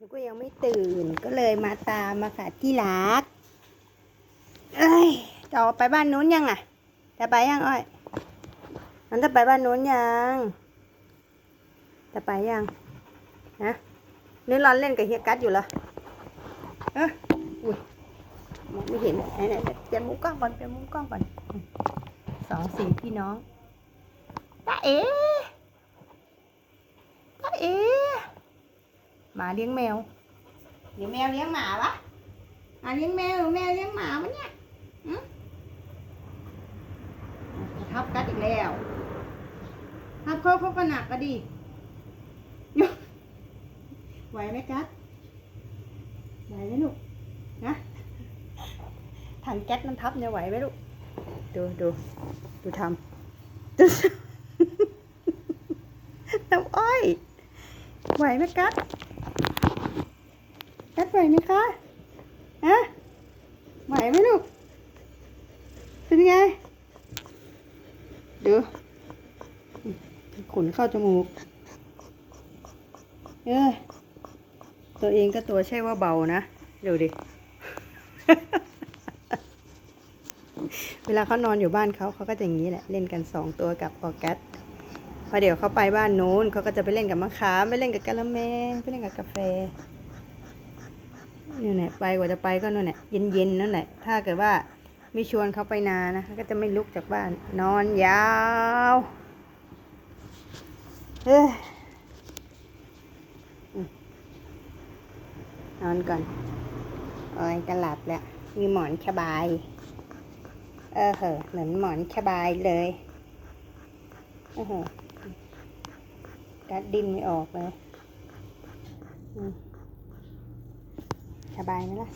หนูก็ยังไม่ตื่นก็เลยมาตามมาค่ะที่รักเอ้ยจะออกไปบ้านนู้นยังอะ จะไปยังอ้อย มันจะไปบ้านนู้นยัง จะไปยังนะนี่ร้อนเล่นกับเฮียกัดอยู่เหรอเอะอุ้ยมองไม่เห็นไหนไหนไหนเปลี่ยนมุมกล้องก่อนเปลี่ยนมุมกล้องก่อนสองสี่พี่น้องตาเอ๋ตาเอ๋ หมาเลี้ยงแมวเลี้ยงแมวเลี้ยงหมาปะอะเลี้ยงแมวหรือแมวเลี้ยงหมาปะเนี่ยอืมทับกัดอีกแล้วทับเขาเขาก็หนักก็ดีไหวไหมกัดไหวไหมลูกนะถังแก๊สมันทับเนี่ยไหวไหมลูกดูดูดูทำดูน้ำอ้อยไหวไหมกัด ไหวไหมคะฮะไหวไหมลูก เป็นไง ดูขุนเข้าจมูก เอ้ยตัวเองก็ตัวใช่ว่าเบานะดูดิ เวลาเขานอนอยู่บ้านเขาเขาก็จะอย่างนี้แหละ เล่นกันสองตัวกับออกัสพอเดี๋ยวเขาไปบ้านโน้นเขาก็จะไปเล่นกับมะขามไปเล่นกับกะละแมไปเล่นกับกาแฟ นี่นแหละไปกว่าจะไปก็นู่นแหละเย็นๆนั่นแหละ ถ้าเกิดว่าไม่ชวนเขาไปนานะเขาก็จะไม่ลุกจากบ้าน นอนยาวเอ้ยนอนก่อนโอ้ยจะหลับแล้วมีหมอนสบาย เออเหอะเหมือนหมอนสบายเลยโอ้โหกัดดินไม่ออกเลยอืม สบายไหมล่ะ